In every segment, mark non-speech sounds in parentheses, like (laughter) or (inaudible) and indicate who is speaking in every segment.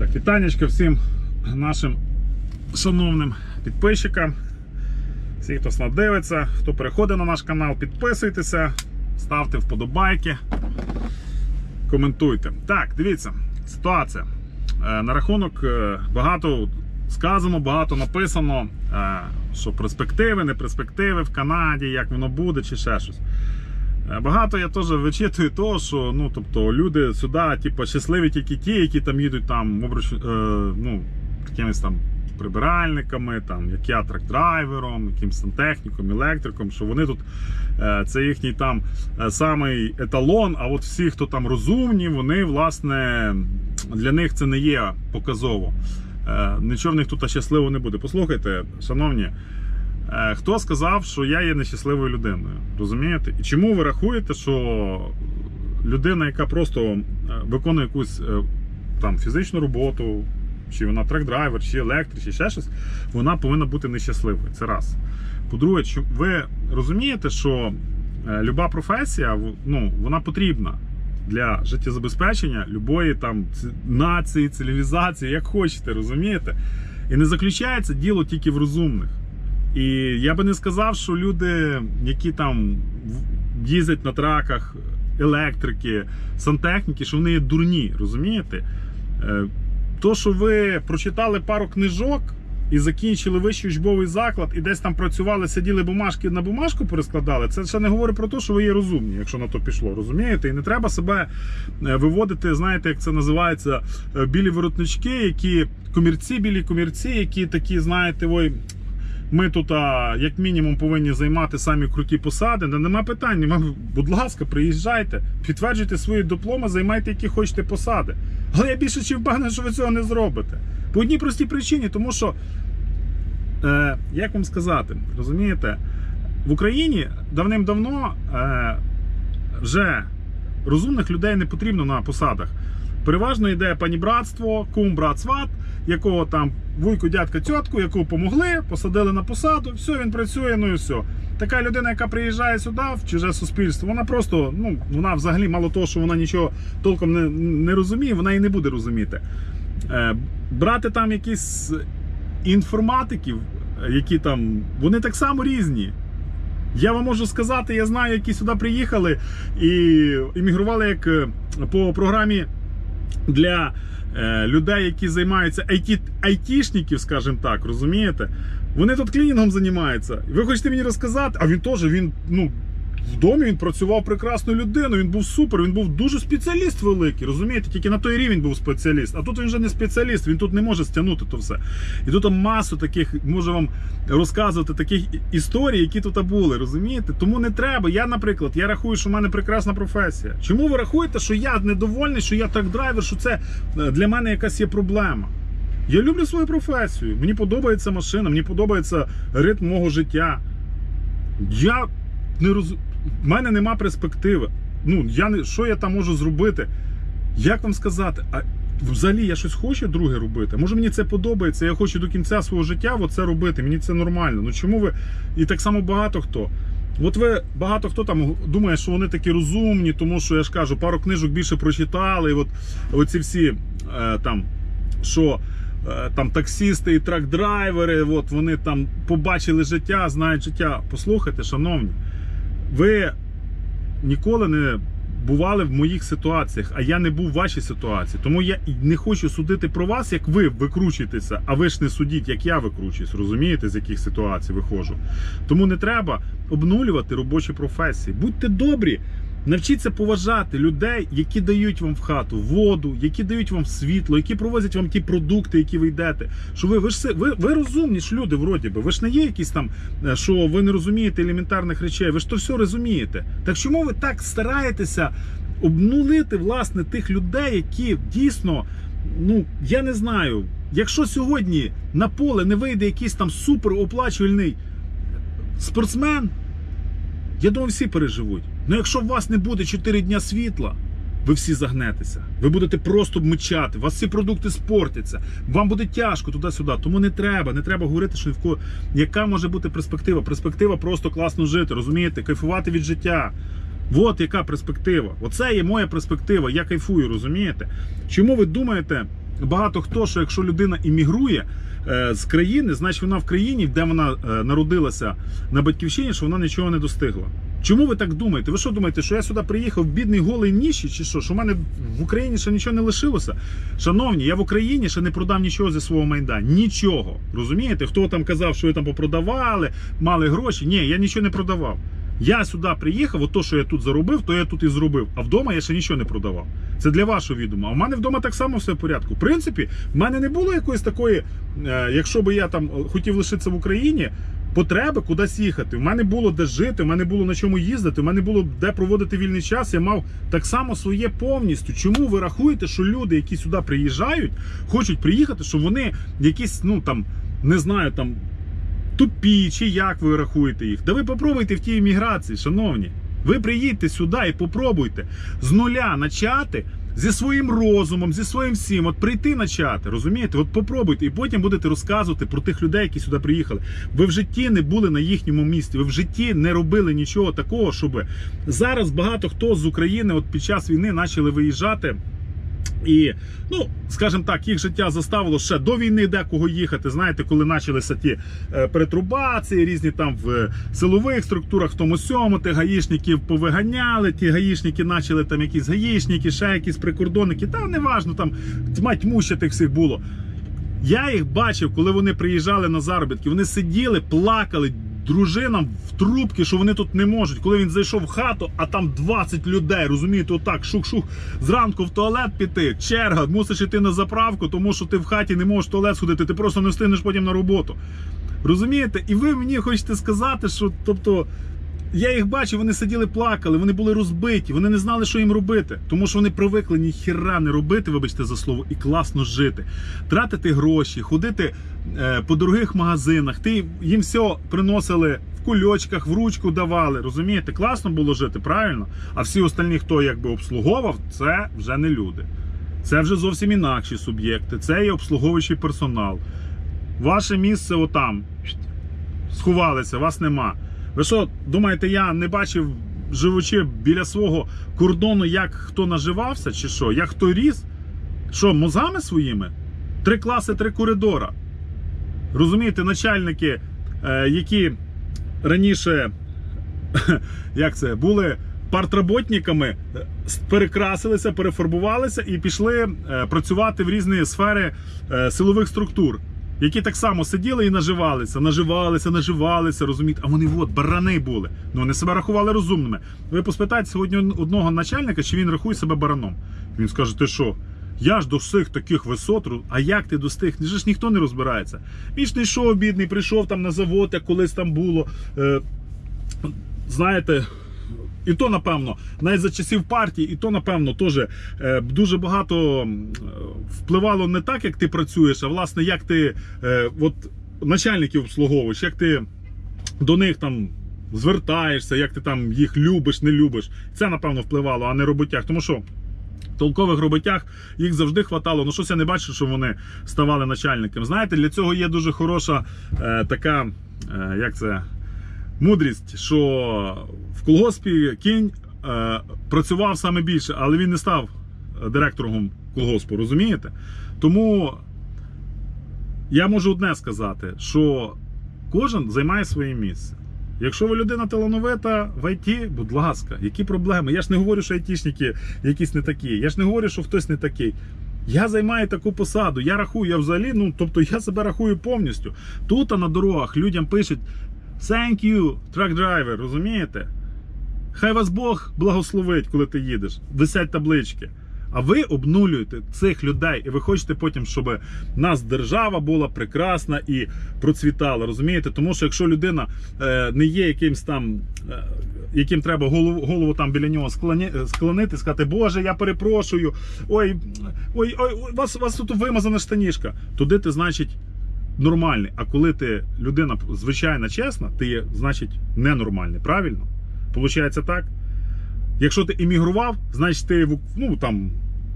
Speaker 1: Так, вітанечко всім нашим шановним підписчикам. Всі, хто нас дивиться, хто переходить на наш канал, підписуйтеся, ставте вподобайки, коментуйте. Так, дивіться, ситуація. Е, На рахунок е, багато сказано, багато написано, е, що перспективи, не перспективи в Канаді, як воно буде, чи ще щось. Е, Багато я теж вичитую того, що ну, тобто, люди сюди, типу, щасливі тільки ті, які там їдуть там, обруч, е, ну, якимись там прибиральниками, там, як я трак-драйвером, якимсь сантехніком, електриком, що вони тут е, це їхній там е, самий еталон. А от всі, хто там розумні, вони власне для них це не є показово. Е, Нічого в них тут щасливо не буде. Послухайте, шановні. Е, Хто сказав, що я є нещасливою людиною? Розумієте? І чому ви рахуєте, що людина, яка просто е, виконує якусь е, там фізичну роботу, чи вона трек-драйвер, чи електрик, чи ще щось, вона повинна бути нещасливою. Це раз. По-друге, ви розумієте, що люба професія ну, вона потрібна для життєзабезпечення любої там нації, цивілізації, як хочете, розумієте? І не заключається діло тільки в розумних. І я би не сказав, що люди, які там їздять на траках, електрики, сантехніки, що вони є дурні, розумієте? Е, То, що ви прочитали пару книжок і закінчили вищий учбовий заклад, і десь там працювали, сиділи бумажки на бумажку перескладали, це ще не говорить про те, що ви є розумні, якщо на то пішло, розумієте? І не треба себе е, виводити, знаєте, як це називається, е, білі воротнички, які комірці, білі комірці, які такі, знаєте, ой. Ми тут, а, як мінімум, повинні займати самі круті посади. Нема питань. Будь ласка, приїжджайте, підтверджуйте свої дипломи, займайте які хочете посади. Але я більше чи впевнений, що ви цього не зробите. По одній простій причині, тому що, е, як вам сказати, розумієте, в Україні давним-давно е, вже розумних людей не потрібно на посадах. Переважно йде панібратство, кум, брат, сват, якого там вуйку, дядька, тьотку, яку помогли, посадили на посаду, все, він працює, ну і все. Така людина, яка приїжджає сюди, в чуже суспільство, вона просто, ну, вона взагалі, мало того, що вона нічого толком не, не розуміє, вона і не буде розуміти. Е, брати там якісь інформатиків, які там, вони так само різні. Я вам можу сказати, я знаю, які сюди приїхали і іммігрували як е, по програмі для е, людей, які займаються IT, айтішників, скажімо так, розумієте? Вони тут клінінгом займаються. Ви хочете мені розказати, а він теж він, ну. В домі він працював прекрасною людиною, він був супер, він був дуже спеціаліст великий, розумієте? Тільки на той рівень був спеціаліст. А тут він вже не спеціаліст, він тут не може стягнути то все. І тут масу таких, можу вам розказувати таких історій, які тут були, розумієте? Тому не треба. Я, наприклад, я рахую, що в мене прекрасна професія. Чому ви рахуєте, що я недовольний, що я так драйвер, що це е, для мене якась є проблема? Я люблю свою професію. Мені подобається машина, мені подобається ритм мого життя. Я не роз... В мене нема перспективи. Ну, я не... що я там можу зробити? Як вам сказати? А взагалі я щось хочу друге робити? Може мені це подобається, я хочу до кінця свого життя це робити, мені це нормально. Ну чому ви. І так само багато хто. От ви багато хто там думає, що вони такі розумні, тому що я ж кажу, пару книжок більше прочитали. І от оці всі е, там, що е, там таксісти і трак-драйвери, от вони там побачили життя, знають життя. Послухайте, шановні, ви ніколи не бували в моїх ситуаціях, а я не був в вашій ситуації. Тому я не хочу судити про вас, як ви викручуєтеся, а ви ж не судіть, як я викручуюсь, розумієте, з яких ситуацій виходжу. Тому не треба обнулювати робочі професії. Будьте добрі. Навчіться поважати людей, які дають вам в хату воду, які дають вам світло, які провозять вам ті продукти, які ви йдете. Що ви, ви ж ви, ви розумні ж люди, вроді би. Ви ж не є якісь там, е, що ви не розумієте елементарних речей. Ви ж то все розумієте. Так чому ви так стараєтеся обнулити власне тих людей, які дійсно, ну я не знаю, якщо сьогодні на поле не вийде якийсь там супероплачувальний спортсмен. Я думаю, всі переживуть. Ну якщо у вас не буде 4 дня світла, ви всі загнетеся. Ви будете просто мчати, у вас всі продукти спортяться, вам буде тяжко туди-сюди. Тому не треба, не треба говорити, що в ко... яка може бути перспектива. Перспектива просто класно жити, розумієте, кайфувати від життя. От яка перспектива. Оце є моя перспектива. Я кайфую, розумієте? Чому ви думаєте, багато хто, що якщо людина іммігрує е, з країни, значить вона в країні, де вона е, народилася на батьківщині, що вона нічого не достигла. Чому ви так думаєте? Ви що думаєте, що я сюди приїхав бідний голий ніші, чи що? Що в мене в Україні ще нічого не лишилося? Шановні, я в Україні ще не продав нічого зі свого майна. Нічого. Розумієте? Хто там казав, що ви там попродавали, мали гроші? Ні, я нічого не продавав. Я сюди приїхав, от то, що я тут заробив, то я тут і зробив. А вдома я ще нічого не продавав. Це для вашого відома. А в мене вдома так само все в порядку. В принципі, в мене не було якоїсь такої, е, якщо би я там хотів лишитися в Україні. Потреби кудись їхати. У мене було де жити, у мене було на чому їздити, у мене було де проводити вільний час. Я мав так само своє повністю. Чому ви рахуєте, що люди, які сюди приїжджають, хочуть приїхати, що вони якісь, ну там не знаю, там тупі, чи як ви рахуєте їх? Да ви попробуйте в тій імміграції, шановні. Ви приїдьте сюди і попробуйте з нуля начати зі своїм розумом, зі своїм всім, от прийти начати, розумієте? От попробуйте, і потім будете розказувати про тих людей, які сюди приїхали. Ви в житті не були на їхньому місці, ви в житті не робили нічого такого, щоб зараз багато хто з України от під час війни почали виїжджати. І, ну, скажімо так, їх життя заставило ще до війни декого їхати. Знаєте, коли почалися ті е, перетрубації, різні там в е, силових структурах, в тому сьому, тих гаїшників повиганяли, ті гаїшники почали там якісь гаїшники, ще якісь прикордонники. Та неважно, там тьма тьму ще тих всіх було. Я їх бачив, коли вони приїжджали на заробітки. Вони сиділи, плакали дружинам в трубки, що вони тут не можуть. Коли він зайшов в хату, а там 20 людей, розумієте, отак, шух-шух, зранку в туалет піти, черга, мусиш йти на заправку, тому що ти в хаті не можеш в туалет сходити, ти просто не встигнеш потім на роботу. Розумієте? І ви мені хочете сказати, що тобто. Я їх бачив, вони сиділи, плакали, вони були розбиті, вони не знали, що їм робити. Тому що вони привикли ніхіра не робити, вибачте за слово, і класно жити. Тратити гроші, ходити е, по дорогих магазинах. Ти їм все приносили в кульочках, в ручку давали. Розумієте, класно було жити, правильно? А всі остальні, хто якби обслуговував, це вже не люди. Це вже зовсім інакші суб'єкти. Це є обслуговуючий персонал. Ваше місце отам. Сховалися, вас нема. Ви що, думаєте, я не бачив, живучи біля свого кордону, як хто наживався, чи що? Як хто ріс? Що, мозгами своїми? Три класи, три коридора. Розумієте, начальники, е, які раніше (laughs) як це, були партработниками, е, перекрасилися, перефарбувалися і пішли е, працювати в різні сфери силових структур які так само сиділи і наживалися, наживалися, наживалися, розумієте, а вони от барани були. Ну вони себе рахували розумними. Ви поспитайте сьогодні одного начальника, чи він рахує себе бараном. Він скаже, ти що? Я ж досяг таких висот, а як ти достиг? Же ж ніхто не розбирається. Він ж не йшов бідний, прийшов там на завод, як колись там було. Е, знаєте, і то, напевно, навіть за часів партії, і то, напевно, теж е, дуже багато е, впливало не так, як ти працюєш, а власне, як ти е, от, начальників обслуговуєш, як ти до них там звертаєшся, як ти там їх любиш, не любиш. Це, напевно, впливало, а не роботяг. Тому що. Толкових роботях їх завжди хватало. Ну щось я не бачу, що вони ставали начальниками. Знаєте, для цього є дуже хороша е, така, е, як це, мудрість, що в колгоспі кінь е, працював саме більше, але він не став директором колгоспу, розумієте? Тому я можу одне сказати, що кожен займає своє місце. Якщо ви людина талановита в ІТ, будь ласка, які проблеми? Я ж не говорю, що айтішники якісь не такі. Я ж не говорю, що хтось не такий. Я займаю таку посаду. Я рахую, я взагалі, ну тобто я себе рахую повністю. Тут а на дорогах людям пишуть Thank you, truck driver, розумієте? Хай вас Бог благословить, коли ти їдеш. Висять таблички. А ви обнулюєте цих людей, і ви хочете потім, щоб нас держава була прекрасна і процвітала. Розумієте? Тому що якщо людина е, не є якимсь там, е, яким треба голову, голову там біля нього склоні, склонити, сказати, Боже, я перепрошую, ой, ой, ой, вас, вас тут вимазана штанішка. Туди ти, значить, нормальний. А коли ти людина звичайна чесна, ти є, значить, ненормальний. Правильно? Получається так? Якщо ти іммігрував, значить ти ну, там,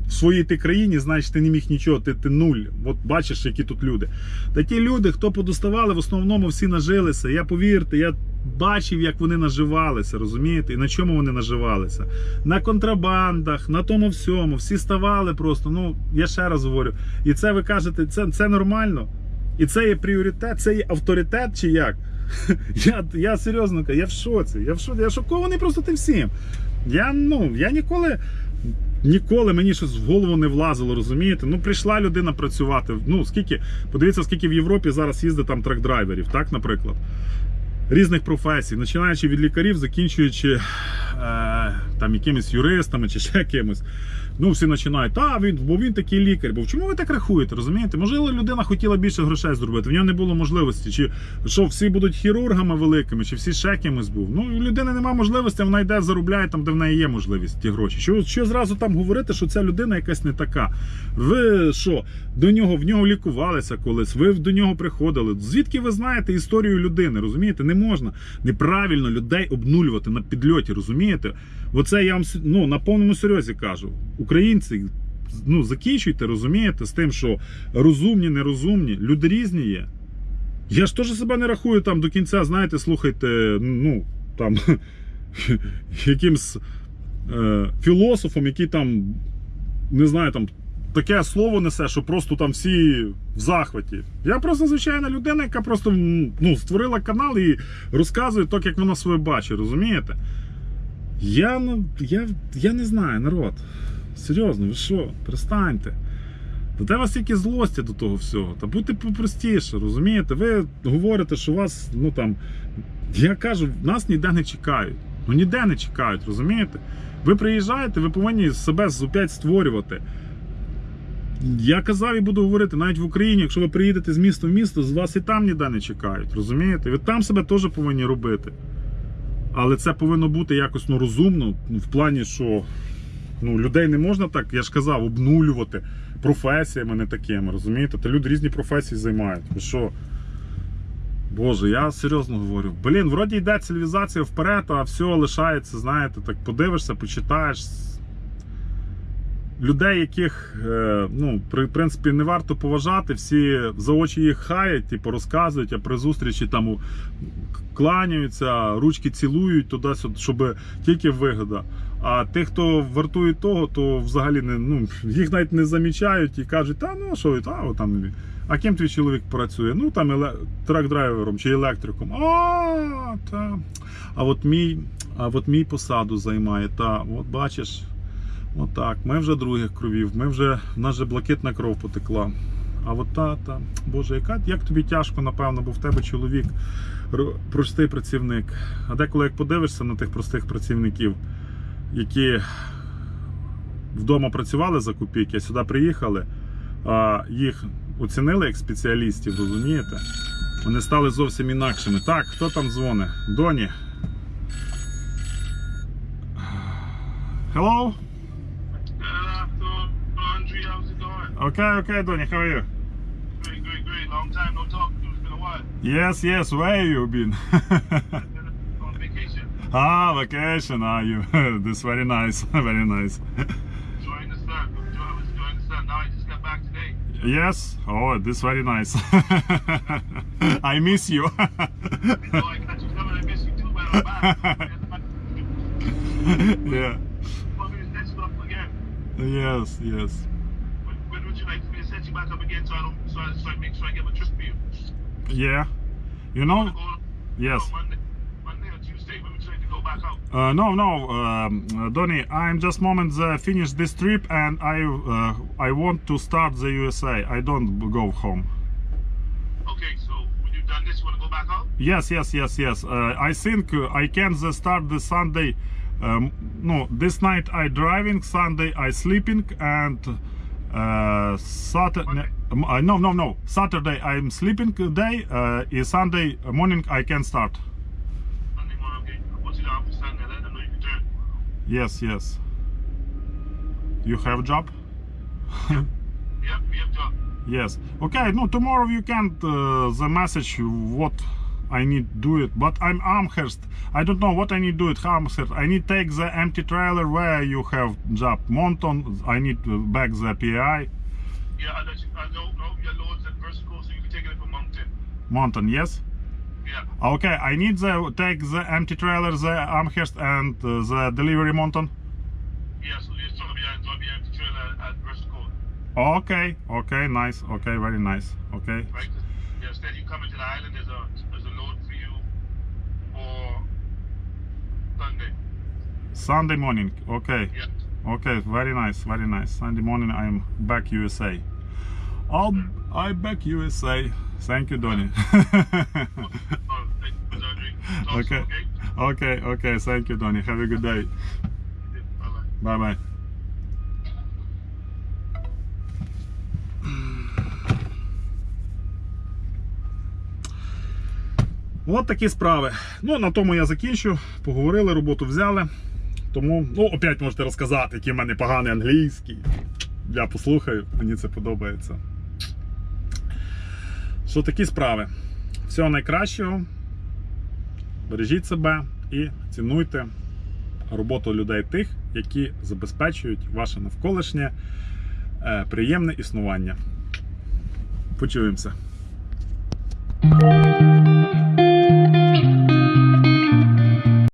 Speaker 1: в своїй ти країні, значить ти не міг нічого, ти, ти нуль. От бачиш, які тут люди. Та ті люди, хто подоставали, в основному всі нажилися. Я повірте, я бачив, як вони наживалися, розумієте? І на чому вони наживалися? На контрабандах, на тому всьому. Всі ставали просто. Ну, я ще раз говорю. І це ви кажете, це, це нормально. І це є пріоритет, це є авторитет чи як? (laughs) Я, я серйозно я в шоці. Я в шоці, я шокований просто тим всім. Я, ну, я ніколи. Ніколи мені щось в голову не влазило, розумієте? Ну, прийшла людина працювати. Ну, скільки, подивіться, скільки в Європі зараз їздить там трак-драйверів, так, наприклад. Різних професій, починаючи від лікарів, закінчуючи е, там якимись юристами чи ще кимось. Ну, всі починають, та він, бо він такий лікар. Бо чому ви так рахуєте? Розумієте? Можливо, людина хотіла більше грошей зробити, в нього не було можливості. Чи що всі будуть хірургами великими, чи всі кимось був. Ну, у людини немає можливості, вона йде, заробляє там, де в неї є можливість ті гроші. Що, що зразу там говорити, що ця людина якась не така? Ви що, до нього в нього лікувалися колись, ви до нього приходили. Звідки ви знаєте історію людини? Розумієте? Не можна неправильно людей обнулювати на підльоті, розумієте? Оце я вам ну, на повному серйозі кажу. Українці, ну закінчуйте, розумієте, з тим, що розумні, нерозумні, люди різні є. Я ж теж себе не рахую там до кінця, знаєте, слухайте, ну там (laughs) якимсь е, філософом, який там, не знаю, там таке слово несе, що просто там всі в захваті. Я просто звичайна людина, яка просто ну, створила канал і розказує так, як вона своє бачить, розумієте? Я, ну, я, я не знаю, народ. Серйозно, ви що? Перестаньте. Та де у вас тільки злості до того всього? Та будьте попростіше, розумієте? Ви говорите, що вас, ну там. Я кажу, нас ніде не чекають. Ну ніде не чекають, розумієте? Ви приїжджаєте, ви повинні себе опять створювати. Я казав і буду говорити, навіть в Україні, якщо ви приїдете з міста в місто, з вас і там ніде не чекають, розумієте? Ви там себе теж повинні робити. Але це повинно бути якось ну, розумно, ну, в плані, що ну, людей не можна так, я ж казав, обнулювати професіями не такими, розумієте? Та люди різні професії займають. Що? Боже, я серйозно говорю. Блін, вроді йде цивілізація вперед, а все лишається, знаєте, так подивишся, почитаєш. Людей, яких е, ну, при принципі не варто поважати, всі за очі їх хаять, типу, розказують, а при зустрічі там кланяються, ручки цілують туди-сюди, щоб тільки вигода. А тих, хто вартує того, то взагалі не ну їх навіть не замічають і кажуть, та ну що та там. А ким твій чоловік працює? Ну там еле... трак-драйвером чи електриком. А, та. а от мій, а от мій посаду займає. Та, от бачиш, отак. Ми вже других кровів, ми вже в нас же блакитна кров потекла. А от та, та, Боже, яка як тобі тяжко, напевно, бо в тебе чоловік простий працівник. А деколи як подивишся на тих простих працівників, які вдома працювали за копійки, сюди приїхали, а їх оцінили як спеціалістів, розумієте? Вони стали зовсім інакшими. Так, хто там дзвонить? Доні. Hello, Okay, okay, Donny, how are you?
Speaker 2: Great, great, great. Long time no talk. It's been a while.
Speaker 1: Yes, yes. Where have you been? (laughs)
Speaker 2: On vacation.
Speaker 1: Ah, vacation, are ah, you? (laughs) this very nice, (laughs) very nice.
Speaker 2: Enjoying the sun. I enjoying the sun. Now I just got back today.
Speaker 1: Yes. Oh, this very nice. I miss you.
Speaker 2: I know, I got you coming. I miss you too, man. I'm back.
Speaker 1: yeah. Yes, yes
Speaker 2: so I don't, so I, so I make sure I get my trip for you?
Speaker 1: Yeah. You know?
Speaker 2: Go
Speaker 1: Yes.
Speaker 2: Monday, Monday or Tuesday. When you to go back out?
Speaker 1: Uh, no, no, um, uh, Donny. I'm just moment uh, finish this trip and I uh, I want to start the USA. I don't go home.
Speaker 2: Okay, so when you've done this, you want to go back out?
Speaker 1: Yes, yes, yes, yes. Uh, I think uh, I can start the Sunday. Um, no, this night I driving, Sunday I sleeping, and uh, Saturday.
Speaker 2: Monday.
Speaker 1: Uh, no, no, no. Saturday I'm sleeping day. Uh, is Sunday morning I can start.
Speaker 2: Monday morning, okay. I'll put you down for Sunday. Let them know you.
Speaker 1: Yes, yes. You have job? (laughs)
Speaker 2: Yep, we have job.
Speaker 1: Yes. Okay. No, tomorrow you can uh, the message what I need do it, but I'm Amherst. I don't know what I need do it Amherst. I need take the empty trailer where you have job Monton. I need back the PI.
Speaker 2: Yeah, I let you, I know, no, your load's at Versicle, so you can take it from Mountain.
Speaker 1: Mountain, yes.
Speaker 2: Yeah.
Speaker 1: Okay, I need the take the empty trailer, the Amherst, and uh, the delivery Mountain.
Speaker 2: Yeah, so it's gonna be, be empty trailer at Versicle,
Speaker 1: Okay, okay, nice. Okay, very nice. Okay,
Speaker 2: right? Yeah, instead you come into the island, there's a, there's a load for you for Sunday.
Speaker 1: Sunday morning. Okay,
Speaker 2: Yeah.
Speaker 1: okay, very nice, very nice. Sunday morning, I'm back USA. I'll I back USA. Thank you, Donny. (laughs)
Speaker 2: Okay.
Speaker 1: okay? okay. Thank you, Donny. Have a good day.
Speaker 2: Bye-bye.
Speaker 1: Bye bye. От такі справи. Ну, на тому я закінчу. Поговорили, роботу взяли. Тому, ну, опять можете розказати, який в мене поганий англійський. Я послухаю, мені це подобається що такі справи. Всього найкращого. Бережіть себе і цінуйте роботу людей тих, які забезпечують ваше навколишнє е, приємне існування. Почуємося.